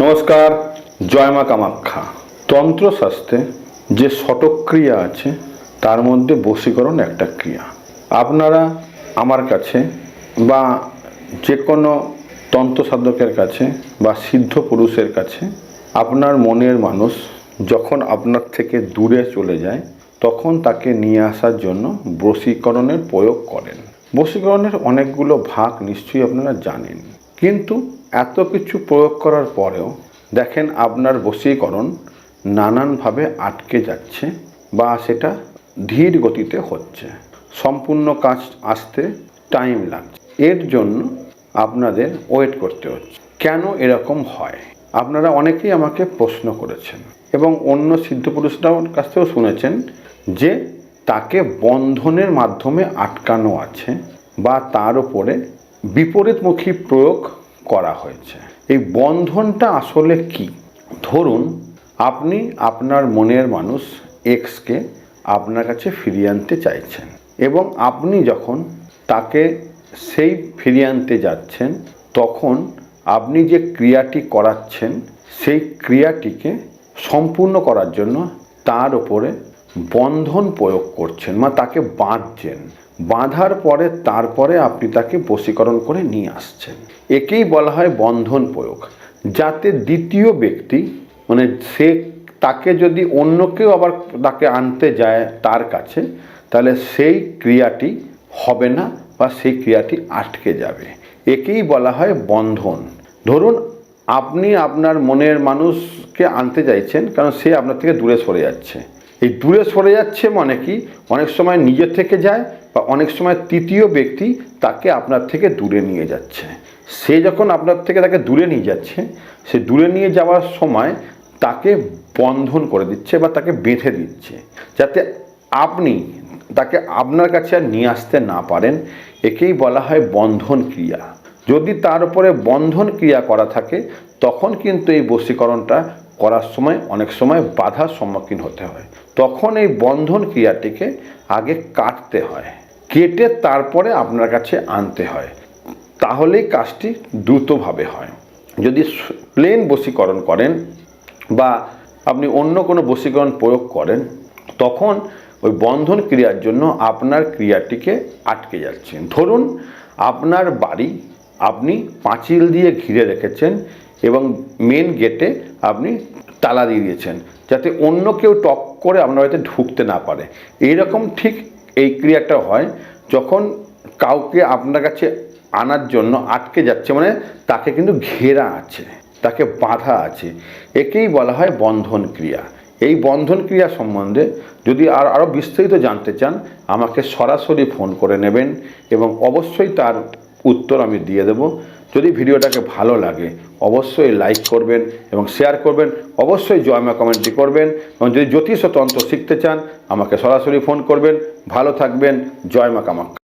নমস্কার, জয় মা কামাখ্যা। তন্ত্রশাস্ত্রে যে শতক্রিয়া আছে, তার মধ্যে বশীকরণ একটা ক্রিয়া। আপনারা আমার কাছে বা যে কোনো তন্ত্রসাধকের কাছে বা সিদ্ধ পুরুষের কাছে, আপনার মনের মানুষ যখন আপনার থেকে দূরে চলে যায়, তখন তাকে নিয়ে আসার জন্য বশীকরণের প্রয়োগ করেন। বশীকরণের অনেকগুলো ভাগ নিশ্চয়ই আপনারা জানেন। কিন্তু এত কিছু প্রয়োগ করার পরেও দেখেন আপনার বশীকরণ নানানভাবে আটকে যাচ্ছে বা সেটা ধীর গতিতে হচ্ছে। সম্পূর্ণ কাজ আসতে টাইম লাগছে। এর জন্য আপনাদের ওয়েট করতে হচ্ছে। কেন এরকম হয়? আপনারা অনেকেই আমাকে প্রশ্ন করেছেন এবং অন্য সিদ্ধ পুরুষরাও কাছ থেকেও শুনেছেন যে তাকে বন্ধনের মাধ্যমে আটকানো আছে বা তার উপরে বিপরীতমুখী প্রয়োগ করা হয়েছে। এই বন্ধনটা আসলে কি? ধরুন, আপনি আপনার মনের মানুষ এক্সকে আপনার কাছে ফিরিয়ে আনতে চাইছেন এবং আপনি যখন তাকে সেই ফিরিয়ে আনতে যাচ্ছেন, তখন আপনি যে ক্রিয়াটি করাচ্ছেন, সেই ক্রিয়াটিকে সম্পূর্ণ করার জন্য তার উপরে বন্ধন প্রয়োগ করছেন বা তাকে বাঁধছেন। বাঁধার পরে, তারপরে আপনি তাকে বশীকরণ করে নিয়ে আসছেন। একেই বলা হয় বন্ধন প্রয়োগ। যাতে দ্বিতীয় ব্যক্তি মানে সে তাকে যদি অন্য কেউ আবার তাকে আনতে যায় তার কাছে, তাহলে সেই ক্রিয়াটি হবে না বা সেই ক্রিয়াটি আটকে যাবে। একেই বলা হয় বন্ধন। ধরুন, আপনি আপনার মনের মানুষকে আনতে চাইছেন, কারণ সে আপনার থেকে দূরে সরে যাচ্ছে। এই দূরে সরে যাচ্ছে মানে কি? অনেক সময় নিজে থেকে যায় বা অনেক সময় তৃতীয় ব্যক্তি তাকে আপনার থেকে দূরে নিয়ে যাচ্ছে। সে যখন আপনার থেকে তাকে দূরে নিয়ে যাচ্ছে, সে দূরে নিয়ে যাওয়ার সময় তাকে বন্ধন করে দিচ্ছে বা তাকে বেঁধে দিচ্ছে। যাতে আপনি তাকে আপনার কাছে আর নিয়ে আসতে না পারেন, একেই বলা হয় বন্ধন ক্রিয়া। যদি তার উপরে বন্ধন ক্রিয়া করা থাকে, তখন কিন্তু এই বশীকরণটা করার সময়, অনেক সময় বাধার সম্মুখীন হতে হয়। তখন এই বন্ধন ক্রিয়াটিকে আগে কাটতে হয়। কেটে তারপরে আপনার কাছে আনতে হয়। তাহলেই কাজটি দ্রুতভাবে হয়। যদি প্লেন বশীকরণ করেন বা আপনি অন্য কোনো বশীকরণ প্রয়োগ করেন, তখন ওই বন্ধন ক্রিয়ার জন্য আপনার ক্রিয়াটিকে আটকে যাচ্ছেন ধরুন, আপনার বাড়ি আপনি পাঁচিল দিয়ে ঘিরে রেখেছেন এবং মেন গেটে আপনি তালা দিয়ে দিয়েছেন, যাতে অন্য কেউ টক করে আপনার বাড়িতে ঢুকতে না পারে। এইরকম ঠিক এই ক্রিয়াটা হয় যখন কাউকে আপনার কাছে আনার জন্য আটকে যাচ্ছে মানে তাকে কিন্তু ঘেরা আছে, তাকে বাধা আছে। একেই বলা হয় বন্ধন ক্রিয়া। এই বন্ধন ক্রিয়া সম্বন্ধে যদি আর আরও বিস্তারিত জানতে চান, আমাকে সরাসরি ফোন করে নেবেন এবং অবশ্যই তার উত্তর আমি দিয়ে দেব। যদি ভিডিওটাকে ভালো লাগে, অবশ্যই লাইক করবেন এবং শেয়ার করবেন। অবশ্যই জয়মা কমেন্টটি করবেন এবং যদি জ্যোতিষ তন্ত্র শিখতে চান, আমাকে সরাসরি ফোন করবেন। ভালো থাকবেন। জয়মা কামাখ্যা